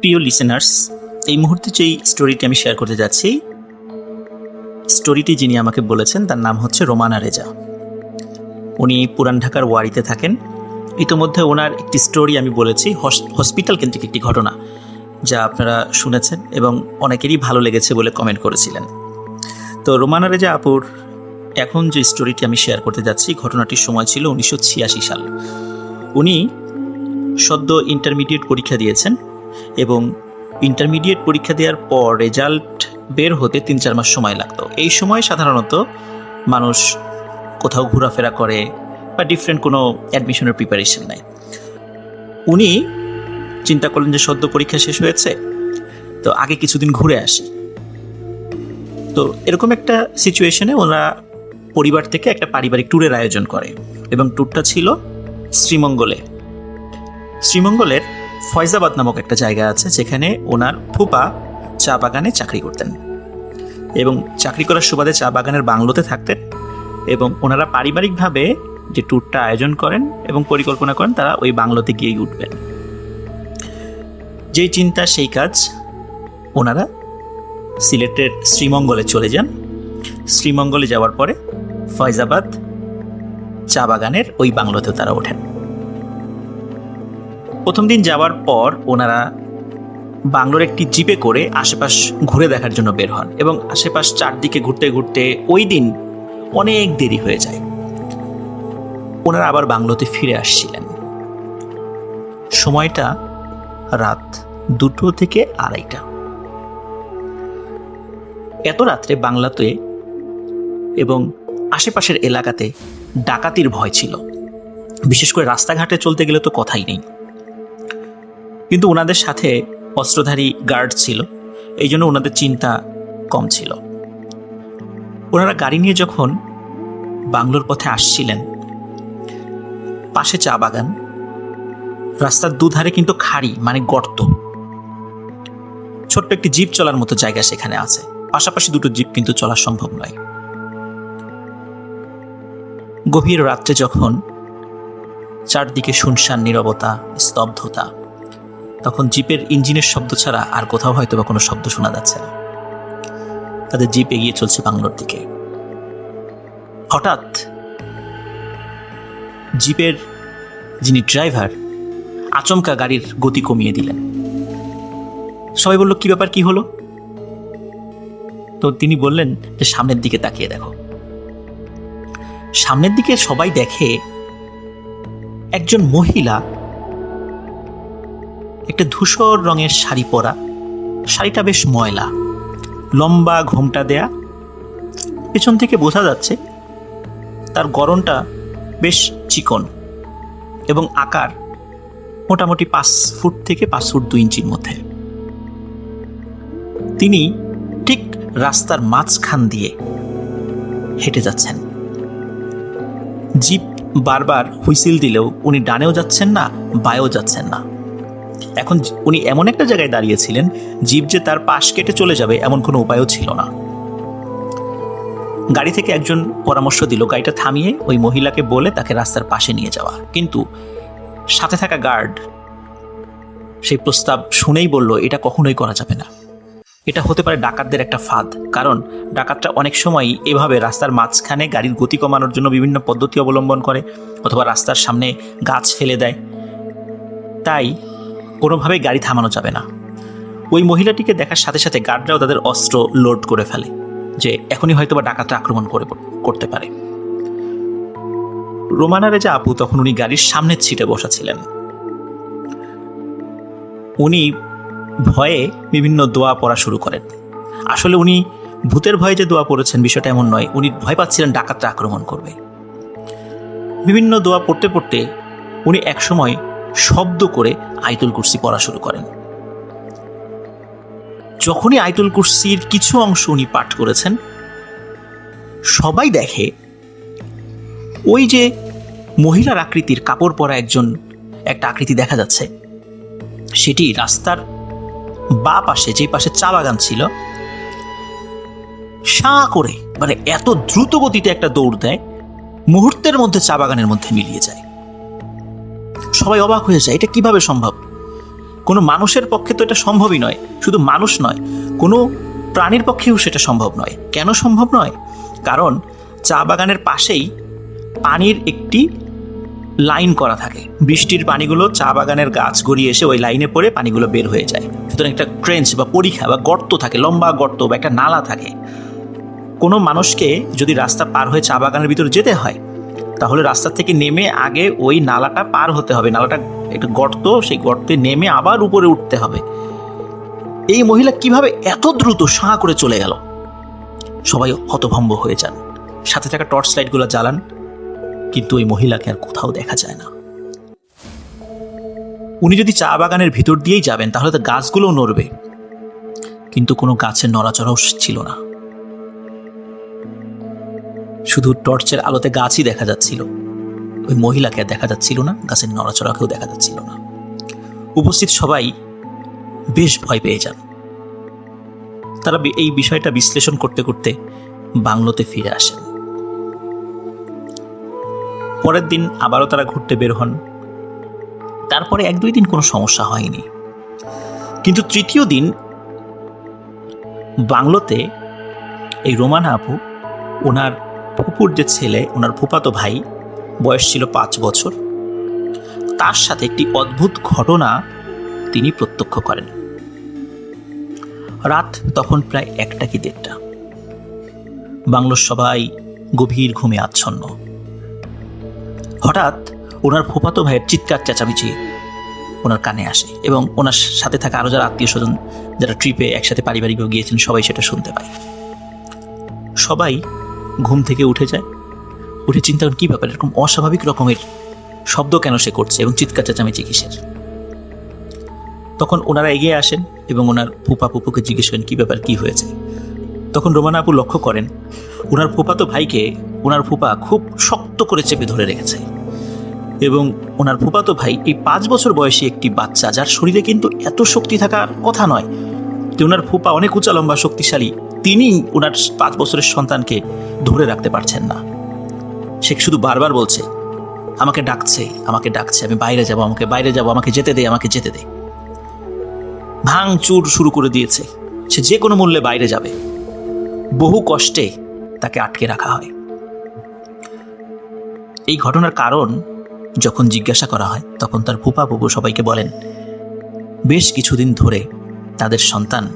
প্রিয় লিসেনার্স এই মুহূর্তে যেই স্টোরিটি আমি শেয়ার করতে যাচ্ছি স্টোরিটি যিনি আমাকে বলেছেন, তার নাম হচ্ছে রোমানা রেজা। উনি পুরান ঢাকার ওয়ারিতে থাকেন। ইতোমধ্যে ওনার একটি স্টোরি আমি বলেছি, হস- হসপিটাল কেন্দ্রিক একটি ঘটনা, যা আপনারা শুনেছেন এবং অনেকেরই ভালো লেগেছে বলে কমেন্ট করেছিলেন। তো রোমানা রেজা আপুর এখন যে স্টোরিটি আমি শেয়ার করতে যাচ্ছি, ঘটনাটির সময় ছিল উনিশশো ছিয়াশি সাল। উনি সদ্য ইন্টারমিডিয়েট পরীক্ষা দিয়েছেন এবং ইন্টারমিডিয়েট পরীক্ষা দেওয়ার পর রেজাল্ট বের হতে তিন চার মাস সময় লাগতো। এই সময় সাধারণত মানুষ কোথাও ঘোরাফেরা করে বা ডিফারেন্ট কোনো অ্যাডমিশনের প্রিপারেশন নেয়। উনি চিন্তা করলেন যে সদ্য পরীক্ষা শেষ হয়েছে, তো আগে কিছুদিন ঘুরে আসি। তো এরকম একটা সিচুয়েশনে ওরা পরিবার থেকে একটা পারিবারিক ট্যুরের আয়োজন করে এবং ট্যুরটা ছিল শ্রীমঙ্গলে। শ্রীমঙ্গলের ফয়জাবাদ নামক একটা জায়গা আছে যেখানে ওনার ফুপা চা বাগানে চাকরি করতেন। এবং চাকরি করার সুবাদে চা বাগানের বাংলোতে থাকতেন এবং ওনারা পারিবারিকভাবে যে ট্যুরটা আয়োজন করেন এবং পরিকল্পনা করেন, তারা ওই বাংলোতে গিয়েই উঠবেন। যেই চিন্তা, সেই কাজ ওনারা সিলেটের শ্রীমঙ্গলে চলে যান। শ্রীমঙ্গলে যাওয়ার পরে ফয়জাবাদ চা বাগানের ওই বাংলোতেও তারা ওঠেন। প্রথম দিন যাওয়ার পর ওনারা বাংলোর একটি জিপে করে আশেপাশ ঘুরে দেখার জন্য বের হন এবং আশেপাশ চারদিকে ঘুরতে ঘুরতে ওই দিন অনেক দেরি হয়ে যায়। ওনারা আবার বাংলোতে ফিরে আসছিলেন। সময়টা রাত দুটো থেকে আড়াইটা। এত রাত্রে বাংলাতে এবং আশেপাশের এলাকাতে ডাকাতির ভয় ছিল। বিশেষ করে রাস্তাঘাটে চলতে গেলে তো কথাই নেই। কিন্তু ওনাদের সাথে অস্ত্রধারী গার্ড ছিল, এই জন্য ওনাদের চিন্তা কম ছিল। ওনারা গাড়ি নিয়ে যখন বাংলোর পথে আসছিলেন, পাশে চা বাগান, রাস্তার দুধারে কিন্তু খাড়ি মানে গর্ত। ছোট্ট একটি জিপ চলার মতো জায়গা সেখানে আছে, পাশাপাশি দুটো জিপ কিন্তু চলা সম্ভব নয়। গভীর রাত্রে যখন চারদিকে শুনশান, নীরবতা, স্তব্ধতা তখন জিপের ইঞ্জিনের শব্দ ছাড়া আর কোথাও হয়তো বা কোনো শব্দ শোনা যাচ্ছে না। তাদের জিপ এগিয়ে চলছে বাংলোর দিকে। হঠাৎ জিপের যিনি ড্রাইভার, আচমকা গাড়ির গতি কমিয়ে দিলেন। সবাই বলল, কি ব্যাপার, কি হলো? তো তিনি বললেন যে, সামনের দিকে তাকিয়ে দেখো। সামনের দিকে সবাই দেখে একজন মহিলা একটা ধূসর রঙের শাড়ি পরা। শাড়িটা বেশ ময়লা। লম্বা ঘোমটা দেয়া। পেছন থেকে বোঝা যাচ্ছে তার গরমটা বেশ চিকন এবং আকার মোটামুটি পাঁচ ফুট থেকে পাঁচ ফুট দুই ইঞ্চির মধ্যে। তিনি ঠিক রাস্তার মাঝখান দিয়ে হেঁটে যাচ্ছেন। জিপ বারবার হুইসিল দিলেও উনি ডানেও যাচ্ছেন না, বায়েও যাচ্ছেন না। এখন উনি এমন একটা জায়গায় দাঁড়িয়েছিলেন জীব যে তার পাশ কেটে চলে যাবে এমন কোনো উপায়ও ছিল না। গাড়ি থেকে একজন পরামর্শ দিল, গাড়িটা থামিয়ে ওই মহিলাকে বলে তাকে রাস্তার পাশে নিয়ে যাওয়া। কিন্তু সাথে থাকা গার্ড সেই প্রস্তাব শুনেই বলল, এটা কখনোই করা যাবে না। এটা হতে পারে ডাকাতদের একটা ফাঁদ। কারণ ডাকাতরা অনেক সময়ই এভাবে রাস্তার মাঝখানে গাড়ির গতি কমানোর জন্য বিভিন্ন পদ্ধতি অবলম্বন করে অথবা রাস্তার সামনে গাছ ফেলে দেয়। তাই কোনোভাবেই গাড়ি থামানো যাবে না। ওই মহিলাটিকে দেখার সাথে সাথে গার্ডরাও তাদের অস্ত্র লোড করে ফেলে, যে এখনই হয়তো বা ডাকাতরা আক্রমণ করে করতে পারে। রোমানা রেজা আপু তখন উনি গাড়ির সামনের সিটে বসা ছিলেন উনি ভয়ে বিভিন্ন দোয়া পড়া শুরু করেন। আসলে উনি ভূতের ভয়ে যে দোয়া পড়েছেন বিষয়টা এমন নয়, উনি ভয় পাচ্ছিলেন ডাকাতরা আক্রমণ করবে। বিভিন্ন দোয়া পড়তে পড়তে উনি একসময় শব্দ করে আইতুল কুরসি পড়া শুরু করেন। যখনই আইতুল কুরসির কিছু অংশ উনি পাঠ করেছেন, সবাই দেখে ওই যে মহিলার আকৃতির কাপড় পরা একজন, একটা আকৃতি দেখা যাচ্ছে। সেটি রাস্তার বা পাশে, যে পাশে চা বাগান ছিল, সাঁ করে মানে এত দ্রুত গতিতে একটা দৌড় দেয়, মুহূর্তের মধ্যে চা বাগানের মধ্যে মিলিয়ে যায়। সবাই অবাক হয়ে যায়, এটা কীভাবে সম্ভব? কোনো মানুষের পক্ষে তো এটা সম্ভবই নয়, শুধু মানুষ নয়, কোনো প্রাণীর পক্ষেও সেটা সম্ভব নয়। কেন সম্ভব নয়? কারণ চা বাগানের পাশেই পানির একটি লাইন করা থাকে। বৃষ্টির পানিগুলো চা বাগানের গাছ গড়িয়ে এসে ওই লাইনে পড়ে পানিগুলো বের হয়ে যায়। সুতরাং একটা ট্রেঞ্চ বা পরীক্ষা বা গর্ত থাকে, লম্বা গর্ত বা একটা নালা থাকে। কোনো মানুষকে যদি রাস্তা পার হয়ে চা বাগানের ভিতরে যেতে হয় তাহলে রাস্তা থেকে নেমে আগে ওই নালাটা পার হতে হবে। নালাটা একটা গর্ত, সেই গর্তে নেমে আবার উপরে উঠতে হবে। এই মহিলা কীভাবে এত দ্রুত সাঁ করে চলে গেল? সবাই হতভম্ব হয়ে যান। সাথে থাকা টর্চ লাইটগুলো জ্বালান, কিন্তু ওই মহিলাকে আর কোথাও দেখা যায় না। উনি যদি চা বাগানের ভিতর দিয়েই যাবেন, তাহলে তো গাছগুলোও নড়বে। কিন্তু কোনো গাছের নড়াচড়াও ছিল না। শুধু টর্চের আলোতে গাছই দেখা যাচ্ছিল। ওই মহিলাকে দেখা যাচ্ছিল না, গাছের নড়াচড়াকেও দেখা যাচ্ছিল না। উপস্থিত সবাই বেশ ভয় পেয়ে যান। তারা এই বিষয়টা বিশ্লেষণ করতে করতে বাংলোতে ফিরে আসেন। পরের দিন আবারও তারা ঘুরতে বের হন। তারপরে এক দুই দিন কোনো সমস্যা হয়নি। কিন্তু তৃতীয় দিন বাংলোতে এই রোমানা আপু ওনার ফুপুর যে ছেলে, ওনার ফুপাতো ভাই, বয়স ছিল পাঁচ বছর। তার সাথে একটি অদ্ভুত ঘটনা তিনি প্রত্যক্ষ করেন। রাত তখন প্রায় একটা কি দেড়টা। বাংলোর সবাই গভীর ঘুমে আচ্ছন্ন। হঠাৎ ওনার ফুপাতো ভাইয়ের চিৎকার চেঁচামেচি ওনার কানে আসে এবং ওনার সাথে থাকা আরও যারা আত্মীয় স্বজন যারা ট্রিপে একসাথে পারিবারিকভাবে গিয়েছেন, সবাই সেটা শুনতে পায়। সবাই ঘুম থেকে উঠে যায়। উঠে চিন্তা করেন, কী ব্যাপার? এরকম অস্বাভাবিক রকমের শব্দ কেন সে করছে এবং চিৎকার চেঁচামেচি কিসের? তখন ওনারা এগিয়ে আসেন এবং ওনার ফুপা ফুপুকে জিজ্ঞেস করেন, কী ব্যাপার, কী হয়েছে? তখন রোমানা আপু লক্ষ্য করেন, ওনার ফুপাতো ভাইকে, ওনার ফুপা খুব শক্ত করে চেপে ধরে রেখেছে। এবং ওনার ফুপাতো ভাই এই পাঁচ বছর বয়সী একটি বাচ্চা, যার শরীরে কিন্তু এত শক্তি থাকার কথা নয়। যে ওনার ফুপা অনেক উঁচা লম্বা শক্তিশালী তিনি ওনার পাঁচ বছরের সন্তানকে ধরে রাখতে পারছেন না। সে শুধু বারবার বলছে, আমাকে ডাকছে আমাকে ডাকছে, আমি বাইরে যাব, আমাকে বাইরে যাব, আমাকে যেতে দে, আমাকে যেতে দে। ভাঙচুর শুরু করে দিয়েছে। সে যে কোনো মূল্যে বাইরে যাবে। বহু কষ্টে তাকে আটকে রাখা হয়। এই ঘটনার কারণ যখন জিজ্ঞাসা করা হয়, তখন তার ফুপা ফুপু সবাইকে বলেন, বেশ কিছুদিন ধরে তাদের সন্তান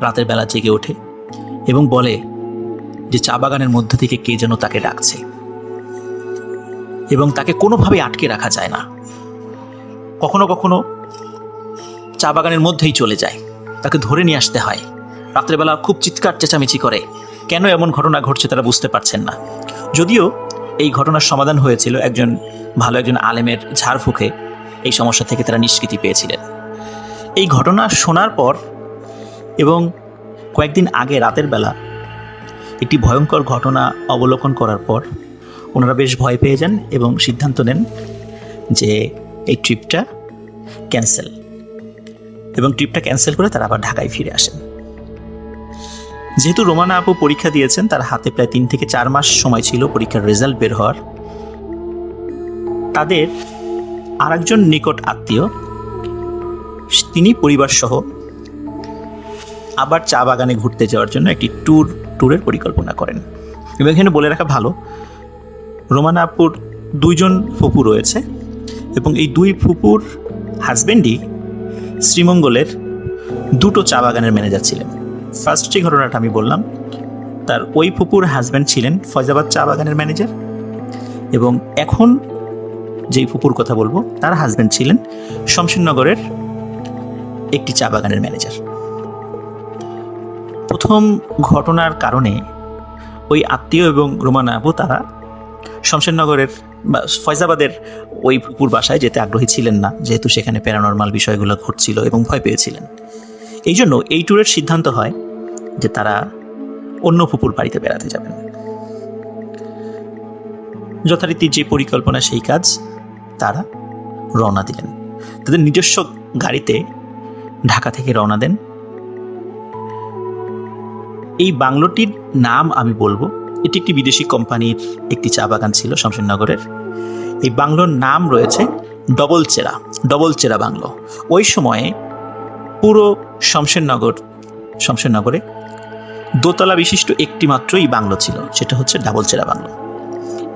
রাতের বেলা জেগে ওঠে। এবং বলে যে চা বাগানের মধ্যে থেকে কে যেন তাকে ডাকছে। এবং তাকে কোনোভাবে আটকে রাখা যায় না। কখনো কখনো চা বাগানের মধ্যেই চলে যায়। তাকে ধরে নিয়ে আসতে হয়। রাত্রেবেলা খুব চিৎকার চেঁচামেচি করে। কেন এমন ঘটনা ঘটছে তারা বুঝতে পারছেন না। যদিও এই ঘটনার সমাধান হয়েছিল একজন ভালো একজন আলেমের ঝাড়ফুঁকে। এই সমস্যা থেকে তারা নিষ্কৃতি পেয়েছিলেন। এই ঘটনা শোনার পর এবং কয়েকদিন আগে রাতের বেলা একটি ভয়ঙ্কর ঘটনা অবলোকন করার পর ওনারা বেশ ভয় পেয়ে যান এবং সিদ্ধান্ত নেন যে এই ট্রিপটা ক্যান্সেল এবং ট্রিপটা ক্যান্সেল করে তারা আবার ঢাকায় ফিরে আসেন। যেহেতু রোমানা আপু পরীক্ষা দিয়েছেন, তার হাতে প্রায় তিন থেকে চার মাস সময় ছিল পরীক্ষার রেজাল্ট বের হওয়ার। তাদের আরেকজন নিকট আত্মীয়, তিনি পরিবার সহ আবার চা বাগানে ঘুরতে যাওয়ার জন্য একটি ট্যুর ট্যুরের পরিকল্পনা করেন। এবং এখানে বলে রাখা ভালো রোমানা আপুর দুইজন ফুপু রয়েছে এবং এই দুই ফুপুর হাজব্যান্ডই শ্রীমঙ্গলের দুটো চা বাগানের ম্যানেজার ছিলেন। ফার্স্ট যে ঘটনাটা আমি বললাম, তার ওই ফুপুর হাজব্যান্ড ছিলেন ফয়জাবাদ চা বাগানের ম্যানেজার এবং এখন যেই ফুপুর কথা বলব, তার হাজব্যান্ড ছিলেন শমশেরনগরের একটি চা বাগানের ম্যানেজার প্রথম ঘটনার কারণে ওই আত্মীয় এবং রোমানা আপু তারা শমশেরনগরের বা ফয়জাবাদের ওই পুকুর বাসায় যেতে আগ্রহী ছিলেন না, যেহেতু সেখানে প্যারানর্মাল বিষয়গুলো ঘটছিল এবং ভয় পেয়েছিলেন। এই জন্য এই ট্যুরের সিদ্ধান্ত হয় যে তারা অন্য পুকুর বাড়িতে বেড়াতে যাবেন। যথারীতি যে পরিকল্পনা সেই কাজ তারা রওনা দিলেন। তাদের নিজস্ব গাড়িতে ঢাকা থেকে রওনা দেন। এই বাংলোটির নাম আমি বলব। এটি একটি বিদেশি কোম্পানির একটি চা বাগান ছিল শমশেরনগরের। এই বাংলোর নাম রয়েছে ডবল চেরা ডবল চেরা বাংলো। ওই সময়ে পুরো শমশেরনগর, শমশেরনগরে দোতলা বিশিষ্ট একটি মাত্রই বাংলো ছিল, সেটা হচ্ছে ডাবল চেরা বাংলো।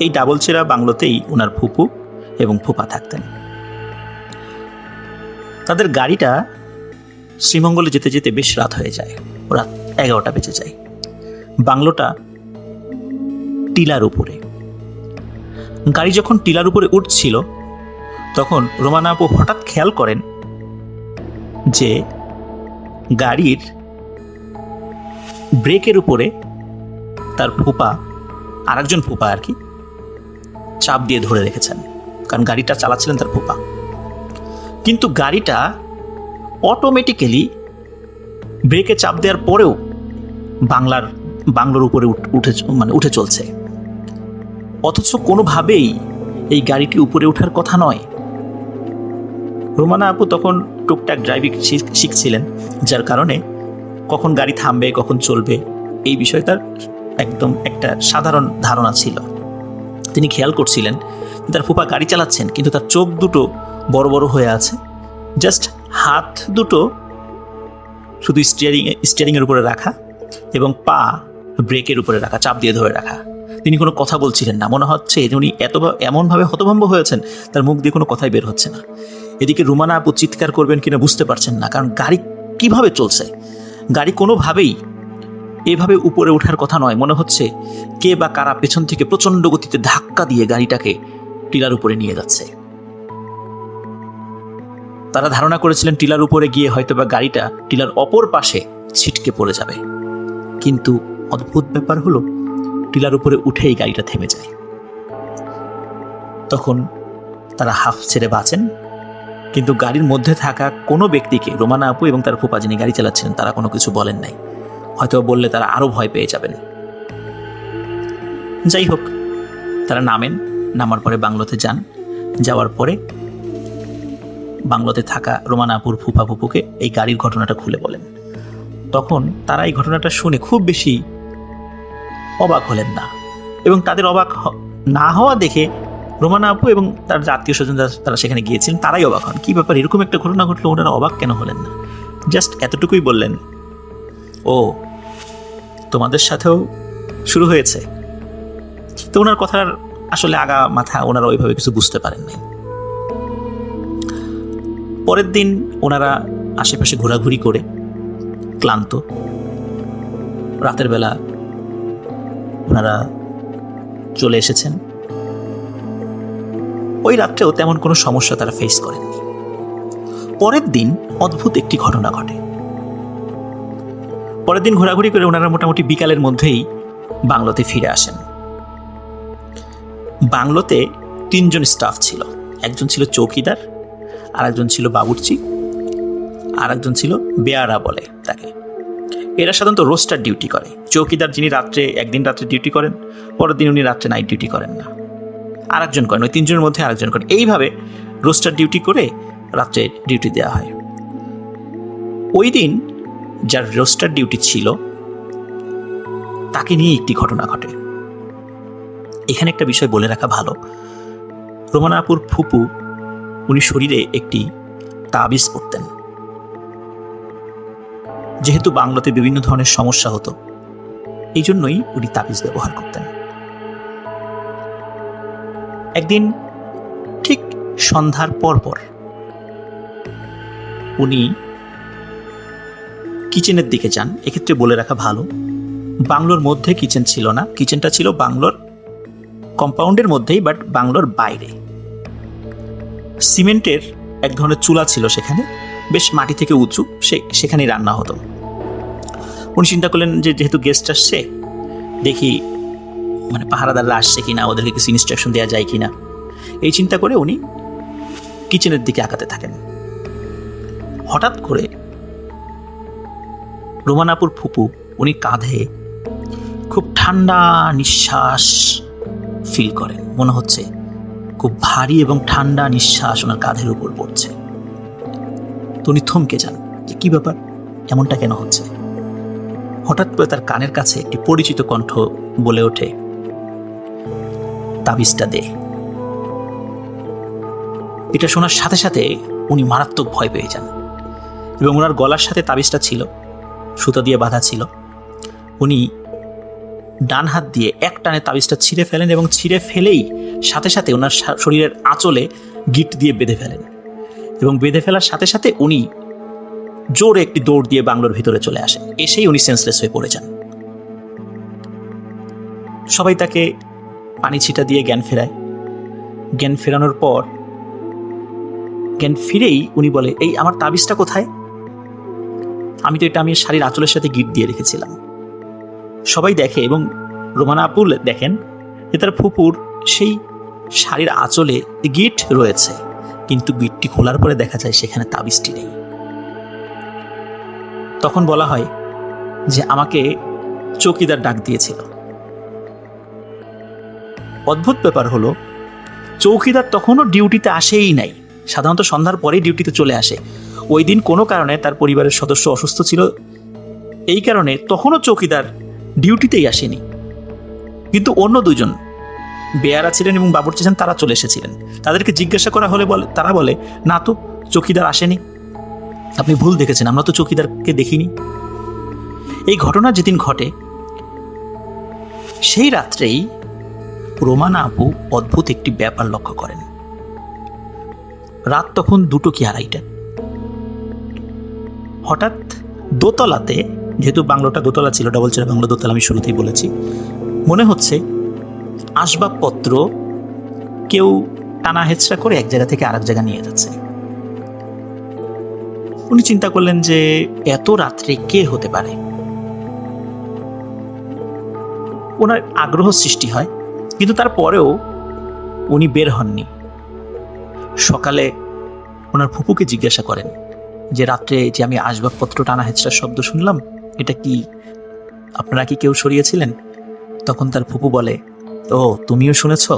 এই ডাবল চেরা বাংলোতেই ওনার ফুপু এবং ফুপা থাকতেন। তাদের গাড়িটা শ্রীমঙ্গলে যেতে যেতে বেশ রাত হয়ে যায়। রাত এগারোটা বেজে যায়। বাংলোটা টিলার উপরে। গাড়ি যখন টিলার উপরে উঠছিল, তখন রোমানা আপু হঠাৎ খেয়াল করেন যে গাড়ির ব্রেকের উপরে তার ফুপা, আরেকজন ফুপা আর কি, চাপ দিয়ে ধরে রেখেছেন। কারণ গাড়িটা চালাচ্ছিলেন তার ফুপা। কিন্তু গাড়িটা অটোমেটিক্যালি ব্রেকে চাপ দেওয়ার পরেও বাংলার, বাংলোর উপরে উঠ- মানে উঠে চলছে। অথচ কোনোভাবেই এই গাড়িটি উপরে ওঠার কথা নয়। রোমানা আপু তখন টুকটাক ড্রাইভিং শিখ- শিখছিলেন, যার কারণে কখন গাড়ি থামবে, কখন চলবে, এই বিষয়ে তার একদম একটা সাধারণ ধারণা ছিল। তিনি খেয়াল করছিলেন, তার ফুপা গাড়ি চালাচ্ছেন, কিন্তু তার চোখ দুটো বড় বড় হয়ে আছে। জাস্ট হাত দুটো শুধু স্টিয়ারিং স্টিয়ারিংয়ের উপরে রাখা। এবং পা ব্রেকের উপরে রাখা, চাপ দিয়ে ধরে রাখা। তিনি কোনো কথা বলছিলেন না। মনে হচ্ছে উনি এত এমনভাবে হতভম্ব হয়েছেন, তার মুখ দিয়ে কোনো কথাই বের হচ্ছে না। এদিকে রুমানা আপু চিৎকার করবেন কিনা বুঝতে পারছেন না, কারণ গাড়ি কীভাবে চলছে? গাড়ি কোনোভাবেই এভাবে উপরে ওঠার কথা নয়। মনে হচ্ছে কে বা কারা পেছন থেকে প্রচণ্ড গতিতে ধাক্কা দিয়ে গাড়িটাকে টিলার উপরে নিয়ে যাচ্ছে। তারা ধারণা করেছিলেন টিলার উপরে গিয়ে হয়তো বা গাড়িটা টিলার অপর পাশে ছিটকে পড়ে যাবে। কিন্তু অদ্ভুত ব্যাপার হলো, টিলার উপরে উঠেই গাড়িটা থেমে যায়। তখন তারা হাফ ছেড়ে বাঁচেন, কিন্তু গাড়ির মধ্যে থাকা কোনো ব্যক্তিকে, রোমানা আপু এবং তার ফুপা যিনি গাড়ি চালাচ্ছিলেন, তারা কোনো কিছু বলেন নাই। হয়তো বললে তারা আরও ভয় পেয়ে যাবেন। যাই হোক, তারা নামেন, নামার পরে বাংলোতে যান। যাওয়ার পরে বাংলোতে থাকা রোমানা আপুর ফুপা ফুপুকে এই গাড়ির ঘটনাটা খুলে বলেন। তখন তারা এই ঘটনাটা শুনে খুব বেশি অবাক হলেন না। এবং তাদের অবাক না হওয়া দেখে রোমানা আপু এবং তার আত্মীয় স্বজন তারা সেখানে গিয়েছিলেন, তারাই অবাক হন। কী ব্যাপার, এরকম একটা ঘটনা ঘটলো? ওনারা অবাক কেন হলেন না? জাস্ট এতটুকুই বললেন, ও, তোমাদের সাথেও শুরু হয়েছে। তো ওনার কথার আসলে আগা মাথা ওনারা ওইভাবে কিছু বুঝতে পারেন নাই। পরের দিন ওনারা আশেপাশে ঘোরাঘুরি করে ক্লান্ত। রাতের বেলা ওনারা চলে এসেছেন। ওই রাত্রেও তেমন কোনো সমস্যা তারা ফেস করেননি। পরের দিন অদ্ভুত একটি ঘটনা ঘটে। পরের দিন ঘোরাঘুরি করে ওনারা মোটামুটি বিকালের মধ্যেই বাংলোতে ফিরে আসেন। বাংলোতে তিনজন স্টাফ ছিল। একজন ছিল চৌকিদার আর একজন ছিল বাবুর্চি আর একজন ছিল বেয়ারা বলে তাকে। এরা সাধারণত রোস্টার ডিউটি করে। চৌকিদার যিনি রাত্রে, একদিন রাত্রে ডিউটি করেন, পরের দিন উনি রাত্রে নাইট ডিউটি করেন না। আরেকজন করেন ওই তিনজনের মধ্যে আরেকজন করেন এইভাবে রোস্টার ডিউটি করে রাত্রে ডিউটি দেওয়া হয়। ওই দিন যার রোস্টার ডিউটি ছিল, তাকে নিয়ে একটি ঘটনা ঘটে। এখানে একটা বিষয় বলে রাখা ভালো। রোমানাপুর ফুপু উনি শরীরে একটি তাবিজ পরতেন। যেহেতু বাংলাতে বিভিন্ন ধরনের সমস্যা হতো, এই জন্যই উনি তাবিজ ব্যবহার করতেন। একদিন ঠিক সন্ধ্যার পর পর উনি কিচেনের দিকে যান, এক্ষেত্রে বলে রাখা ভালো, বাংলোর মধ্যে কিচেন ছিল না, কিচেনটা ছিল বাংলোর কম্পাউন্ডের মধ্যেই, বাট বাংলোর বাইরে। সিমেন্টের এক ধরনের চুলা ছিল সেখানে বেশ মাটি থেকে উঁচু, সে সেখানেই রান্না হতো। উনি চিন্তা করলেন যে যেহেতু গেস্ট আসছে, দেখি মানে পাহারাদাররা আসছে কিনা, ওদেরকে কিছু ইনস্ট্রাকশন দেওয়া যায় কিনা। এই চিন্তা করে উনি কিচেনের দিকে আঁকাতে থাকেন। হঠাৎ করে রোমানাপুর ফুপু, উনি কাঁধে খুব ঠান্ডা নিঃশ্বাস ফিল করেন। মনে হচ্ছে খুব ভারী এবং ঠান্ডা নিঃশ্বাস ওনার কাঁধের উপর পড়ছে। তো উনি থমকে যান যে কি ব্যাপার? এমনটা কেন হচ্ছে? হঠাৎ করে তার কানের কাছে একটি পরিচিত কণ্ঠ বলে ওঠে, তাবিজটা দে। এটা শোনার সাথে সাথে উনি মারাত্মক ভয় পেয়ে যান এবং ওনার গলার সাথে তাবিজটা ছিল, সুতো দিয়ে বাঁধা ছিল। উনি ডান হাত দিয়ে এক টানে তাবিজটা ছিঁড়ে ফেলেন এবং ছিঁড়ে ফেলেই সাথে সাথে ওনার শরীরের আঁচলে গিট দিয়ে বেঁধে ফেলেন। এবং বেঁধে ফেলার সাথে সাথে উনি জোরে একটি দৌড় দিয়ে বাংলোর ভিতরে চলে আসেন। এসেই উনি সেন্সলেস হয়ে পড়ে যান। সবাই তাকে পানি ছিটা দিয়ে জ্ঞান ফেরায়। জ্ঞান ফেরানোর পর জ্ঞান ফিরেই উনি বলে, এই, আমার তাবিজটা কোথায়? আমি তো এটা আমি শাড়ির আঁচলের সাথে গিট দিয়ে রেখেছিলাম। সবাই দেখে এবং রোমানা আপুল দেখেন যে তার ফুপুর সেই শাড়ির আঁচলে গিট রয়েছে। কিন্তু গিটটি খোলার পরে দেখা যায় সেখানে তাবিজটি নেই। তখন বলা হয় যে আমাকে চৌকিদার ডাক দিয়েছিল। অদ্ভুত ব্যাপার হলো, চৌকিদার তখনও ডিউটিতে আসেই নাই। সাধারণত সন্ধ্যার পরেই ডিউটিতে চলে আসে। ওই দিন কোনো কারণে তার পরিবারের সদস্য অসুস্থ ছিল। এই কারণে তখনও চৌকিদার ডিউটিতেই আসেনি। কিন্তু অন্য দুজন বেয়ারা ছিলেন এবং বাবুর্চি ছিলেন তারা চলে এসেছিলেন। তাদেরকে জিজ্ঞাসা করা হলে বলে, তারা বলে, না তো, চৌকিদার আসেনি। আপনি ভুল দেখেছেন, আমরা তো চৌকিদারকে দেখিনি। এই ঘটনা যেদিন ঘটে, সেই রাত্রেই রোমানা আপু অদ্ভুত একটি ব্যাপার লক্ষ্য করেন। রাত তখন দুটো কি আড়াইটা। হঠাৎ দোতলাতে, যেহেতু বাংলোটা দোতলা ছিল ডবল চেয়ার বাংলো দোতলা আমি শুরুতেই বলেছি, মনে হচ্ছে আসবাবপত্র কেউ টানা হেঁচড়া করে এক জায়গা থেকে আরেক জায়গা নিয়ে যাচ্ছে। উনি চিন্তা করলেন যে এত রাত্রে কে হতে পারে? ওনার আগ্রহ সৃষ্টি হয়, কিন্তু তারপরেও উনি বের হননি। সকালে ওনার ফুপুকে জিজ্ঞাসা করেন যে, রাত্রে যে আমি আসবাবপত্র টানা হেঁচড়ার শব্দ শুনলাম, এটা কি আপনারা কি কেউ সরিয়েছিলেন? তখন তার ফুপু বলে ও, তুমিও শুনেছ?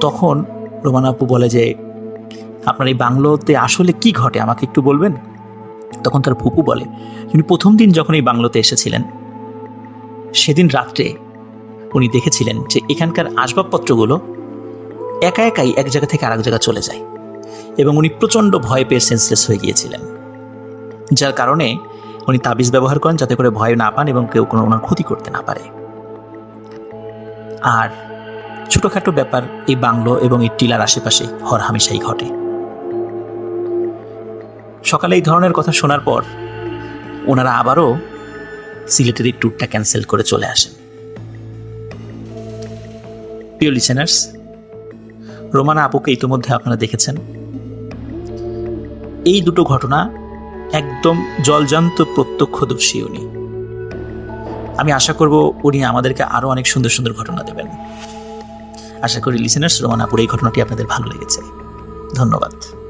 তখন রোমান আপু বলে যে, আপনার এই বাংলোতে আসলে কি ঘটে? আমাকে একটু বলবেন? তখন তার ফুপু বলে উনি প্রথম দিন যখন এই বাংলোতে এসেছিলেন, সেদিন রাত্রে উনি দেখেছিলেন যে এখানকার আসবাবপত্রগুলো একা একাই এক জায়গা থেকে আরেক জায়গা চলে যায় এবং উনি প্রচণ্ড ভয় পেয়ে সেন্সলেস হয়ে গিয়েছিলেন। যার কারণে উনি তাবিজ ব্যবহার করেন যাতে করে ভয় না পান এবং কেউ কোনো ওনার ক্ষতি করতে না পারে। আর ছোটোখাটো ব্যাপার এই বাংলো এবং এই টিলার আশেপাশে হর হামেশাই ঘটে। সকালে এই ধরনের কথা শোনার পর ওনারা আবারও সিলেটের এই ট্যুরটা ক্যান্সেল করে চলে আসেন। প্রিয় লিসেনার্স রোমানা আপুকে ইতিমধ্যে আপনারা দেখেছেন। এই দুটো ঘটনা একদম জলজান্ত প্রত্যক্ষদর্শী উনি। আমি আশা করব উনি আমাদেরকে আরও অনেক সুন্দর সুন্দর ঘটনা দেবেন। আশা করি লিসেনার্স রোমানাপুর, এই ঘটনাটি আপনাদের ভালো লেগেছে। ধন্যবাদ।